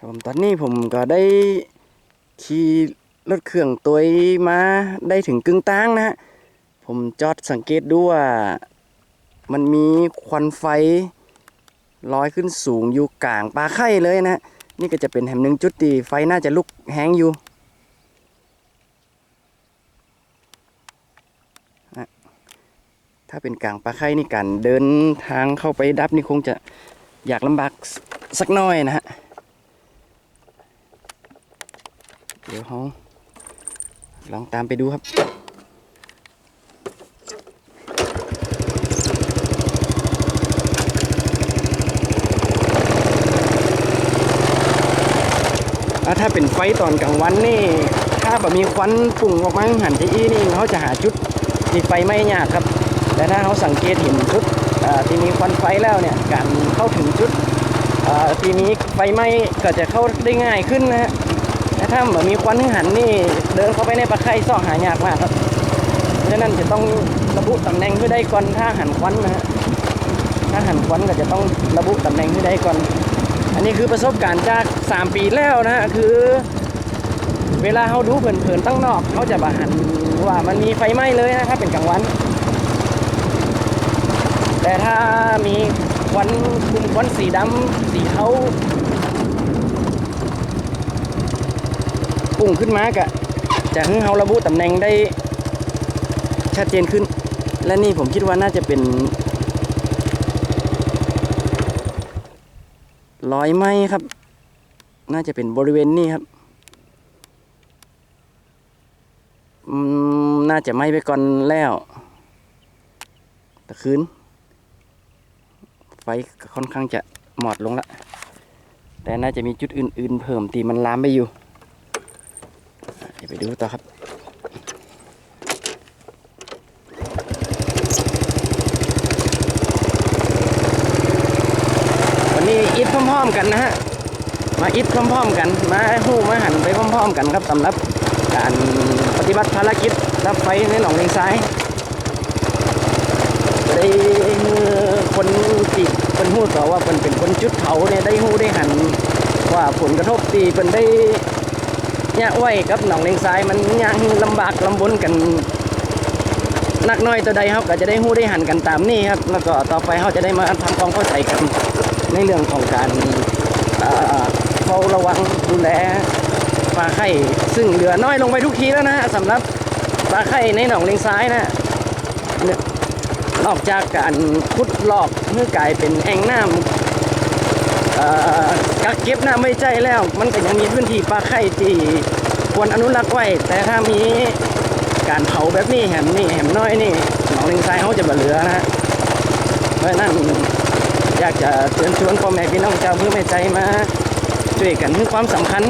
ครับผมตอนนี้ผมก็ได้ขี่รถเครื่องตัวมาได้ถึงกึ่งตั้งนะฮะ ผมจอดสังเกตดูว่า มันมีควันไฟลอยขึ้นสูงอยู่กลางปลาไข่เลยนะฮะนี่ก็จะเป็นแห่งหนึ่งจุดที่ไฟน่าจะลุกแห้งอยู่ถ้าเป็นกลางปลาไข่นี่การเดินทางเข้าไปดับนี่คงจะอยากลำบากสักน้อยนะฮะ เดี๋ยวเขาลองตามไปดูครับ ถ้าเป็นไฟตอนกลางวันนี่ ถ้าแบบมีควันปุ่งออกมาหันจะอี้นี่เขาจะหาจุดที่ไฟไหม้ยากครับ แต่ถ้าเขาสังเกตเห็นจุดที่มีควันไฟแล้วเนี่ย การเข้าถึงจุดที่มีไฟไหม้ก็จะเข้าได้ง่ายขึ้นนะฮะ แต่ถ้าแบบมีควันหันนี่เดินเข้าไปในปลาไข่ซ่อหายากมากครับเพราะนั้นจะต้องระบุตำแหน่งให้ได้ก่อนถ้าหันควันนะฮะถ้าหันควันก็จะต้องระบุตำแหน่งให้ได้ก่อน อันนี้คือประสบการณ์จาก 3 ปีแล้วนะฮะคือ เวลาเขาดูเผินๆตั้งนอกเขาจะบาหันว่ามันมีไฟไหม้เลยนะถ้าเป็นกลางวัน แต่ถ้ามีควันกลุ่มควันสีดำสีเทา ปุ่งขึ้นมากะจะให้เขาระบุตำแหน่งได้ชัดเจนขึ้น และนี่ผมคิดว่าน่าจะเป็นรอยไหมครับ น่าจะเป็นบริเวณนี้ครับน่าจะไหม้ไปก่อนแล้วตะคืนไฟค่อนข้างจะหมอดลงละแต่น่าจะมีจุดอื่น ๆ เพิ่มตีมันลามไปอยู่ ไปดูต่อครับวันนี้อิดพร้อมๆกันนะฮะมาอิดพร้อมๆกันมาหู้มาหันไปพร้อมๆกันครับสำหรับการปฏิบัติภารกิจรับไฟในหนองเลงซ้ายได้คนที่เป็นหู้ต่อว่าเป็นเป็นคนจุดเผาเนี่ยได้หู้ได้หันว่าผลกระทบที่เป็นได้ เนี่ยไว้กับหนองเลงซ้ายมันยังลำบากลำบนกันนักน้อยตัวใดครับก็จะได้หู้ได้หันกันตามนี่ครับ แล้วก็ต่อไปเขาจะได้มาทำความเข้าใจกันในเรื่องของการเฝ้าระวังดูแลปลาไข่ซึ่งเหลือน้อยลงไปทุกทีแล้วนะสำหรับปลาไข่ในหนองเลงซ้ายนะเนี่ยนอกจากการขุดลอกเพื่อกลายเป็นแอ่งน้ำ กักเก็บน้ำไว้ใจแล้ว มันก็ยังมีพื้นที่ปลาไข่ที่ควรอนุรักษ์ไว้ แต่ถ้ามีการเผาแบบนี้แหมนี่แหมน้อยนี่หนองเลงซ้ายเขาจะบ่เหลือนะเพราะนั้นอยากจะเชิญชวนพ่อแม่พี่น้องเจ้าเพื่อแม่ใจมาช่วยกันให้ความสำคัญ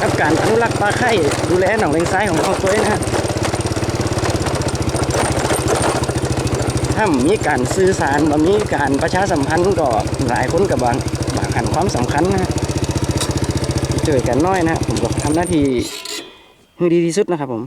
กับการอนุรักษ์ปลาไข่ดูแลหนองเลงซ้ายของเราตัวเองนะฮะ ถ้ามีการสื่อสารบ่มีการประชาสัมพันธ์ก็หลายคนกับบางบางหันความสำคัญนะเจอกันน้อยนะผมก็ทำหน้าที่ให้ดีที่สุดนะครับผม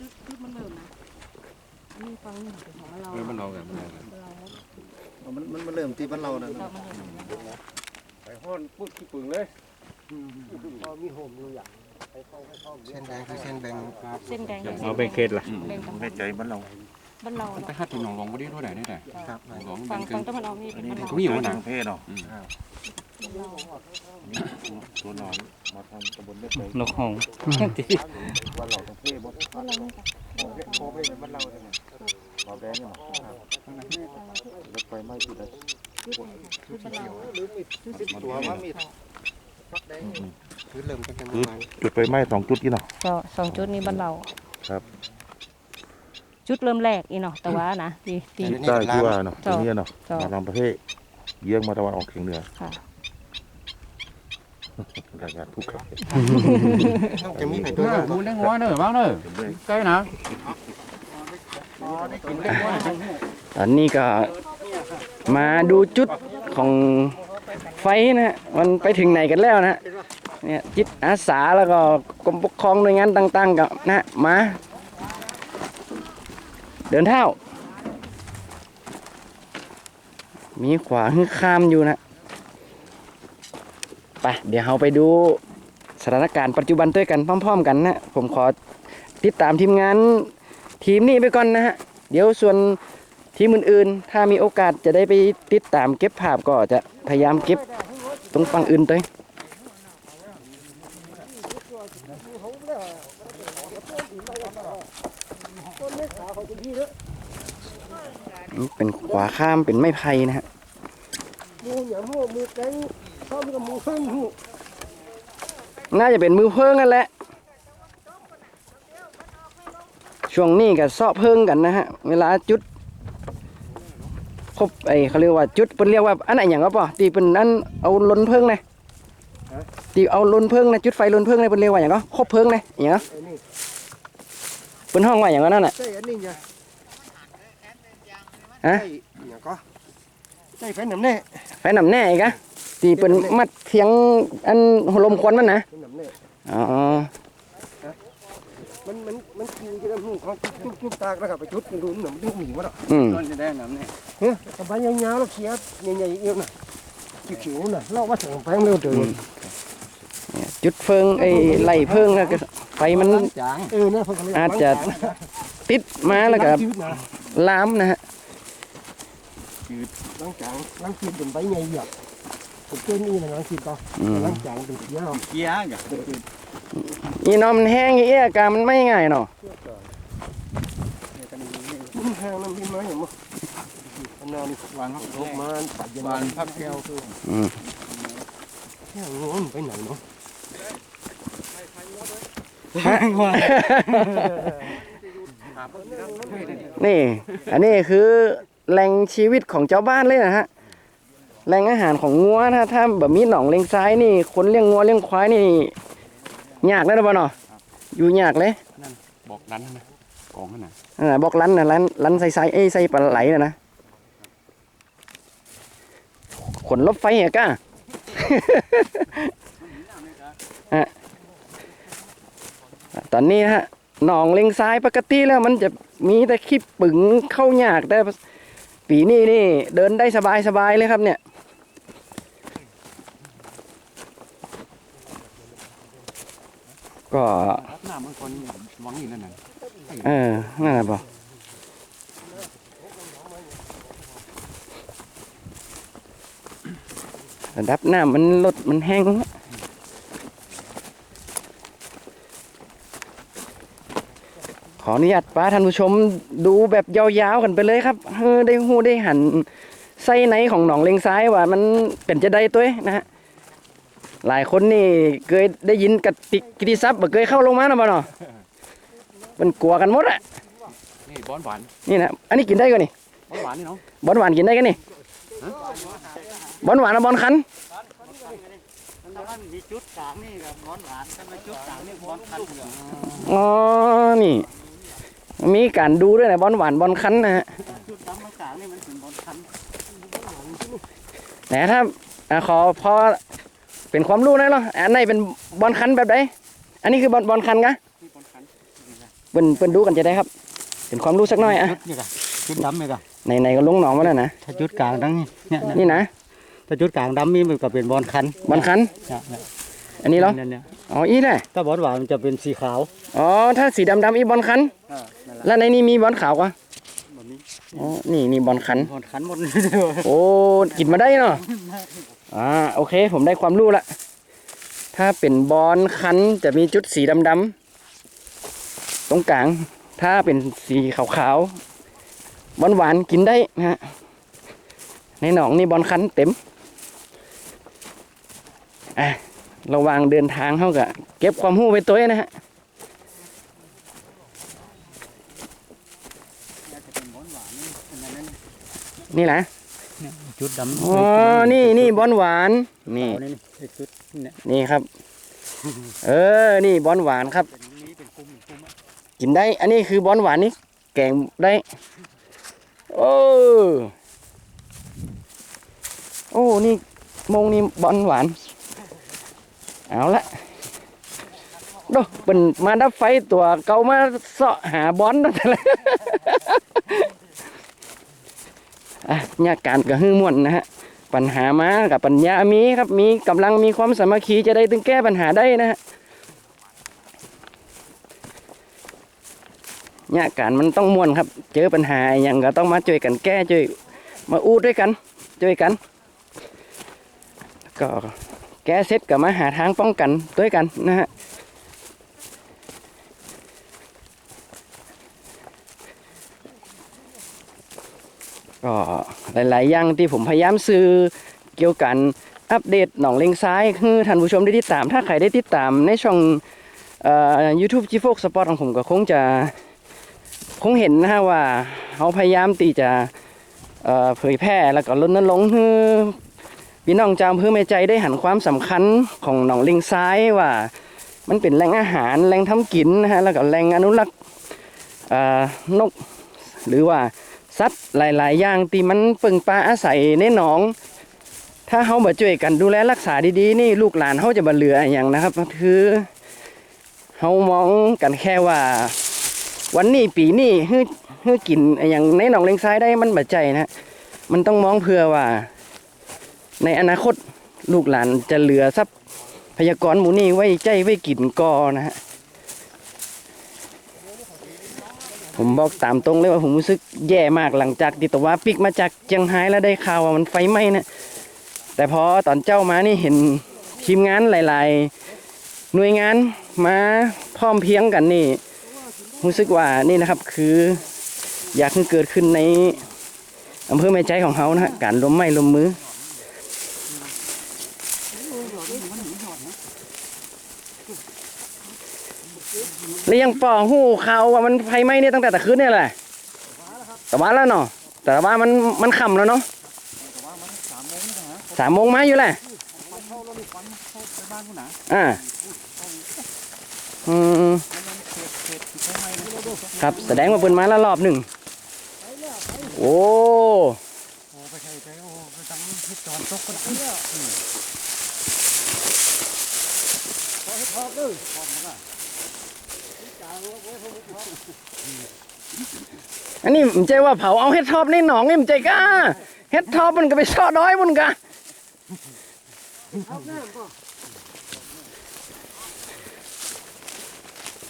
นี่ฟังหนึ่งของเราเออมันเอากันมันเอากันมันมันมันเริ่มที่บ้านเรานะไปห้อนพูดขี้ปึงเลยเส้นแดงคือเส้นแบ่งเส้นแดงเอาไปเคสล่ะแบ่งในใจบ้านเราบ้านเรามันไปหัดถึงหนองหลวงบ่ได้เท่าไหร่ได้แต่ครับหนองหลวงฟัมังนฟังต้องมันเอานี่เป็นบ้านเราเขามีอยู่นะเพศเนาะ ตัวหนองมาทำตำบลเล็กเลยนกหงส์บ้านเราต้องเพศบ่บ้านเรานี่ค่ะโคเป็นบ้านเราเนี่ยขอแดงเนี่ยรถไฟไหม้ที่ใดคือบ้านเราตัวว่ามีคือเริ่มตั้งแต่เมื่อวานจุดไฟไหม้สองจุดที่เนาะก็สองจุดนี้บ้านเราครับจุดเริ่มแรกอีเนาะแต่ว่านะตีตีทิศใต้ที่ว่าเนาะตจ้ะรงเนี้ยเนาะจ้ะมาทางประเทศเยื้องมาตะวันออกเฉียงเหนือค่ะ รายงานทุกข์ครับจะมีไผ่ตัวเนอะมูนได้หัวเนอะบ้างเนอะใกล้นะตอนนี้ก็มาดูจุดของไฟนะฮะมันไปถึงไหนกันแล้วนะฮะเนี่ยจิตอาสาแล้วก็กรมปกครองหน่วยงานต่างๆก็นะฮะมา เดินเท้า มีขวาขึ้นข้ามอยู่นะ ไปเดี๋ยวเราไปดูสถานการณ์ปัจจุบันด้วยกันพร้อม ๆ กันนะผมขอติดตามทีมงานทีมนี้ไปก่อนนะฮะเดี๋ยวส่วนทีมอื่นๆ ถ้ามีโอกาสจะได้ไปติดตามเก็บภาพก็จะพยายามเก็บตรงฝั่งอื่นด้วยเป็นขวาข้ามเป็นไม้ไผ่นะฮะ มูอย่ามูมูแกงชอบกับมูเพิ่งหูน่าจะเป็นมือเพิ่งกันแหละ ช่วงนี้ก็ซอบเพิ่งกันนะฮะ เวลาจุดครบไอเขาเรียกว่าจุดเป็นเรียกว่าอันไหนอย่างก็ป่ะตีเป็นอันเอาล้นเพิ่งเลยตีเอาล้นเพิ่งนะจุดไฟล้นเพิ่งเลยเป็นเรียกว่าอย่างก็ครบเพิ่งเลยอย่างก็ไอ้นี่เป็นห้องว่าอย่างนั้นน่ะใช่อันนี้ไงฮะใช่อย่างก็ใช่ไฟหนำแน่ไฟหนำแน่อีกอะ ตีเป็นมัดเทียงอันลมควันมันนะไฟหนำแน่อ๋อมันมันมันคือจะได้หูเขาจุ๊บจุ๊บตากแล้วก็ไปจุดมันดูหนำดูหมีวะเนาะอืมต้นจะได้น้ำเนี่ยเฮ้ยกระบะยาวๆแล้วเขียใหญ่ๆเอี้ยวน่ะเขียวๆน่ะเล่าว่าถึงไฟมันเร็วเดินจุดเฟิงไอ้ไล่เพิ่งแล้วก็ไฟมันจางเออเนี่ยเพิ่งก็เลยอาจจะติดมาแล้วก็ชีวิตนะลามนะฮะล้างจางล้างชีวิตเป็นใบใหญ่หยัก ผมเจอนี่นะล้างชีวิตก็อืมล้างจางเป็นเสียเอาเกียร์กะอีน้อมนแห้งอีเอี้ยกามันไม่ง่ายเนาะมันแห้งน้ำพิมพ์มาอย่างมั้งอันนั้นวานพักลบมาปัดยันวานพักแก้วคืออืมแห้งงงไปไหนเนาะนี่ อันนี้คือแหล่งชีวิตของเจ้าบ้านเลยนะฮะ แหล่งอาหารของงัวนะถ้าแบบมีหนองเลงซ้ายนี่คนเลี้ยงงัวเลี้ยงควายนี่ยากเลยนะบ่เนาะอยู่ยากเลยบอกนั้นนะกองขนาดอ่าบอกลันนะลันลันใส่ใส่เอ้ยใส่ปลาไหลนะนะขนรถไฟเหรอก้าฮะตอนนี้นะฮะหนองเลงซ้ายปกติแล้วมันจะมีแต่ขี้ปึงเข้ายากแต่ปีนี้นี่เดินได้สบายสบายเลยครับเนี่ย ก็รับหน้ามันคนหวังอยู่นั่นน่ะเออนั่นแหละปะระดับน้ำมันลดมันแห้งแล้วขออนุญาตป้าท่านผู้ชมดูแบบยาวๆกันไปเลยครับเออได้หูได้หันไส้ในของหนองเลงซ้ายว่ามันเป็นจะได้ตัวเองนะฮะ หลายคนนี่เคยได้ยินกติกกิติศัพท์บ่เคยเข้าลงมานะบ่เนาะมันกลัวกันหมดอะนี่บอนหวานนี่นะอันนี้กินได้ก็นี่บอนหวานนี่เนาะบอลหวานกินได้กันนี่บอลหวานกับบอลคันมีจุดกลางนี่กับร้อนหวานถ้าไม่จุดกลางนี่ร้อนคันอ๋อนี่ มีการดูด้วยนะบอลหวานบอลคันนะฮะจุดดำกลางนี่มันเป็นร้อนคันแต่ถ้าอะขอพอ เป็นความรู้หน่อยเนาะอันไหนเป็นบอลคันแบบไหนอันนี้คือบอลบอลคันกะเปิ้นเปิ้นดูกันจะได้ครับ เป็นความรู้สักหน่อยอะจุดนี่กะจุดดำนี่กะในในก็ลงหนองมาแล้วนะถ้าจุดกลางดังนี่เนี่ยนี่นะถ้าจุดกลางดำนี่มันก็เป็นบอลคันบอลคันอันนี้เหรอเนี่ยเนี่ยอ๋ออีแหละถ้าบอลหวานมันจะเป็นสีขาวอ๋อถ้าสีดำดำๆอีบอลคันแล้วในนี้มีบอลขาวกะอ๋อนี่นี่บอลคันบอลคันหมดโอ้กินมาได้เนาะ อ่าโอเค ผมได้ความรู้ละ ถ้าเป็นบอลคันจะมีจุดสีดำๆตรงกลาง ถ้าเป็นสีขาวๆหวานกินได้นะฮะในหนองนี่บอลคันเต็มอะระว่างเดินทางเขากะเก็บความรู้ไปตัวนะฮะนี่นะ จุดดำอ๋อ นี่นี่บอนหวานนี่นี่นี่ จุดเนี่ยนี่ครับ เออ นี่บอนหวานครับนี่เป็นปุ่มเป็นปุ่มอะกินได้ อันนี้คือบอนหวานนี่แกงได้ โอ้ โอ้ นี่มงนี่บอนหวาน เอาละโดเป็นมาดับไฟตัวเก่ามาเสาะหาบอนนั่นแหละอะ ญาติการกับฮื้อม่วนนะฮะปัญหามากับปัญญามีครับมีกำลังมีความสามัคคีจะได้ถึงแก้ปัญหาได้นะฮะเนี่ยการมันต้องม่วนครับ เจอปัญหาอย่างก็ต้องมาช่วยกันแก้ช่วยมาอู้ด้วยกันช่วยกัน ก็แก้เสร็จก็มาหาทางป้องกันด้วยกันนะฮะ ก็หลาย ๆ อย่างที่ผมพยายามซื้อเกี่ยวกันอัปเดตหนองเลงซ้ายคือท่านผู้ชมได้ติดตาม ถ้าใครได้ติดตามในช่องยูทูบจีโฟกสปอร์ตของผมก็คงจะคงเห็นนะฮะว่าเขาพยายามตีจะเผยแพร่แล้วก็รณรงค์ให้พี่น้องจามเพื่อไม่ใจได้หันความสำคัญของหนองลิงซ้ายว่า มันเป็นแหล่งอาหารแหล่งทำกินนะฮะแล้วก็แหล่งอนุรักษ์นกหรือว่า สัตว์หลาย ๆ อย่างที่มันปิงปลาอาศัยในหนอง ถ้าเขาบ่ช่วยกันดูแลรักษาดี ๆ นี่ลูกหลานเขาจะบ่เหลืออย่างนะครับ คือเขามองกันแค่ว่า วันนี้ปีนี้ฮื้อฮื้อกินอย่างในหนองเลงซ้ายได้มันบัดใจนะมันต้องมองเพื่อว่า ในอนาคตลูกหลานจะเหลือทรัพยากรหมูนี่ไว้ใจไว้กินกอนะฮะ ผมบอกตามตรงเลยว่าผมรู้สึกแย่มากหลังจากติดตัวว่าปิกมาจากเจียงไฮ้แล้วได้ข่าวว่ามันไฟไหม้นะแต่พอตอนเจ้ามานี่เห็นทีมงานหลาย ๆ หน่วยงานมาพร้อมเพียงกันนี่รู้สึกว่านี่นะครับคืออยากให้เกิดขึ้นในอำเภอแม่ใจของเขานะฮะการล้มไม้ล้มมือ แล้วยังป่อหูเขาว่ามันไฟไหม้เนี่ยตั้งแต่ตะคืนเนี่ยแหละแต่ว่าแล้วเนาะแต่ว่ามันมันค่ำแล้วเนาะสามโมงมาอยู่แหละอ่าอืมครับแสดงว่าเปินมาแล้วรอบหนึ่งโอ้ อันนี้ผมใจว่าเผาเอาเฮ็ดทอปในหนองนี่ผมใจก้าเฮ็ดทอปมันก็ไปซ่อด้อยมันกะ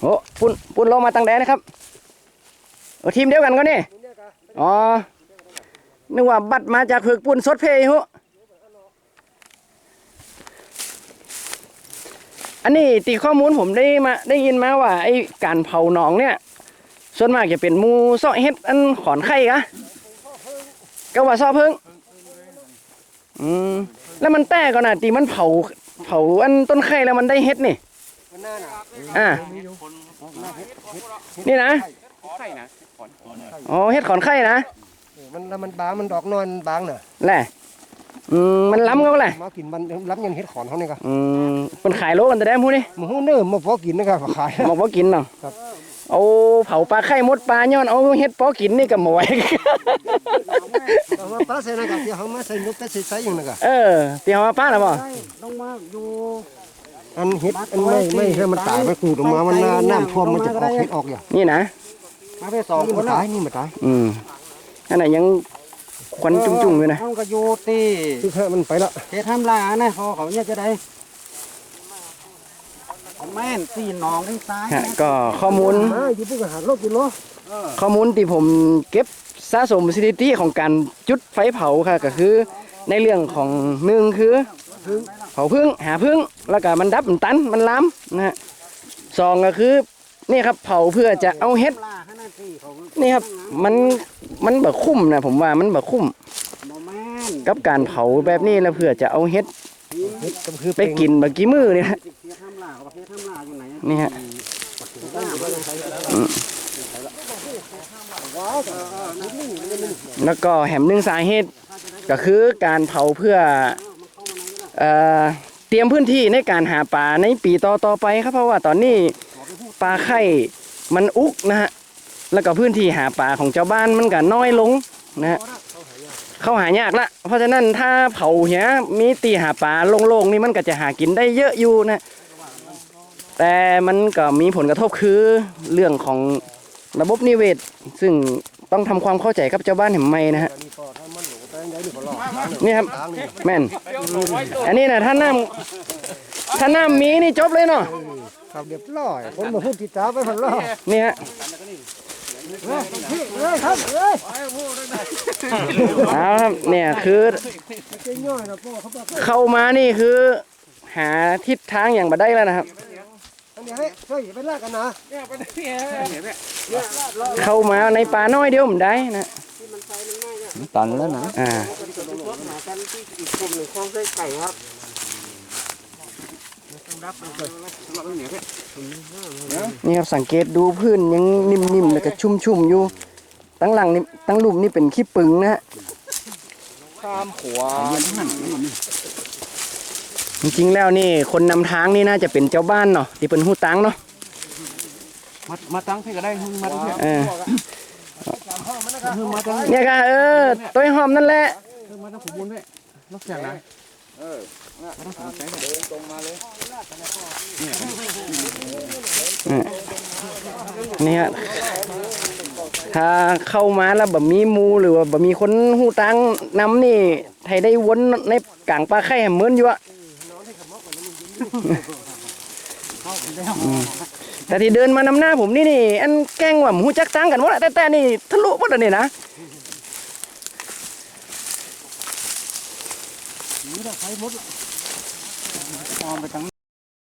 โอ้ปุ่นปุ่นลงมาตั้งแดนนะครับโอ้ทีมเดียวกันก็นี่อ๋อนึกว่าบัตรมาจากฝึกปุ่นสดเพย์ฮุ อันนี้ตีข้อมูลผมได้มาได้ยินมาว่าไอ้การเผาหนองเนี่ย ส่วนมากจะเป็นหมูเซาะเฮ็ดอันขอนไข่กะก็ว่าซอเพิ่งอืมแล้วมันแต่ก่อนนะตีมันเผาเผาอันต้นไข่แล้วมันได้เฮ็ดนี่อ่านี่นะไข่นะขอนอ๋อเฮ็ดขอนไข่นะมันแล้วมันบางมันดอกนอนบางน่ะแหละ อืมมันล้ำเขาแหละมากินมันรับเงินเฮ็ดขอนเขานี่ก็อืมเป็นขายโลกันแต่ได้พูดนี่มันเนิ่มมาพอกินนะครับขายบอกว่ากินเนาะครับเอาเผาปลาไข่มดปลาย้อนเอาเฮ็ดปอกินนี่ก็มาไหวเอามาปลาใส่นะครับที่เขามาใส่นุกแต่ใส่ใส่อย่างนั้นก็เออเตียวมาป้าหรอบ่ต้องมาอยู่อันเฮ็ดอันไม่ไม่ให้มันตายมันขูดออกมามันน้ำน้ำท่วมมันจะออกเฮ็ดออกอย่างนี่นะมาไปสองนี่คมันนละตายนี่มันตายอืมอันไหนยัง ควันจุ่งๆอยู่นะต้องก็อยู่ที่คือแค่มันไปละเขตทำลานะเขาเขาเนี่ยจะได้แม่นสี่หนองที่ซ้ายฮะก็ข้อมูลมาอยู่ปุ๊กหาโลกิโลข้อมูลที่ผมเก็บสะสมสถิติของการจุดไฟเผาค่ะก็คือ ในเรื่องของหนึ่งคือเผาพึ่งหาพึ่งแล้วก็มันดับมันตันมันล้ำนะฮะสองก็คือนี่ครับเผาเพื่อจะเอาเฮ็ดลาข นาดที่เขานี่ครับมันมันแบบคุ้มนะผมว่ามันแบบคุ้มบ่แม่นกับการเผาแบบนี้แล้วเพื่อจะเอาเฮ็ดเฮ็ดก็คือไปกินแบบกี่มือนี่นะเขตทำลากับเขตทำลาอยู่ไหนนี่ฮะแล้วก็แหมหนึ่งสาเหตุก็คือการเผาเพื่อเอ่อเตรียมพื้นที่ในการหาปลาในปีต่อต่อไปครับเพราะว่าตอนนี้ปลาไข่มันอุกนะฮะ แล้วก็พื้นที่หาปลาของเจ้าบ้านมันก็น้อยลงนะฮะเข้าหายากละ เพราะฉะนั้นถ้าเผาเหี้ยมีตีหาปลาโล่งๆนี่มันก็จะหากินได้เยอะอยู่นะ แต่มันก็มีผลกระทบคือเรื่องของระบบนิเวศ ซึ่งต้องทำความเข้าใจกับเจ้าบ้านแห่งใหม่นะฮะนี่ครับแม่น อันนี้นะถ้าน้ำถ้าน้ำมีนี่จบเลยเนาะครับเรียบร้อยคนมาพูดกีตาร์ไปพันรอบนี่ฮะ เฮ้ยครับเฮ้ยเอาครับเนี่ยคือเจ๊ย่อยนะพ่อเขาบอกเข้ามานี่คือ หาทิศทางอย่างบัได้แล้วนะครับอันนี้ให้เฮ้ยไปลากกันนะเข้ามาในป่าน้อยเดียวมันได้นะตันแล้วนะอ่า หากันที่อีกกลุ่มหนึ่งคลองไส้ไก่ครับนี่ครับสังเกตดูพื้นยังนิ่มๆแล้วก็ชุ่มๆอยู่ตั้งหลังนี่ตั้งหลุมนี่เป็นขี้ปึงนะฮะข้ามขวาจริงๆแล้วนี่คนนำทางนี่น่าจะเป็นเจ้าบ้านเนาะที่เป็นหู้ตังเนาะมามาตั้งพี่ก็ได้มาตั้งพี่เออเนี่ยค่ะเออต้ยหอมนั่นแหละมาตั้งผมบุญด้วยนอกจากนั้นเออนะ เดินตรงมาเลยนี่ฮะถ้าเข้ามาแล้วแบบมีมูหรือว่าแบบมีคนหูตังน้ำนี่ไทยได้วนในกลางปลาไข่แหมเหมือนอยู่อะแต่ที่เดินมานำหน้าผมนี่นี่อันแกล้งว่าหูจักตังกันหมดอะแต่แต่นี่ทะลุหมดเลยนี่นะม องไปทาง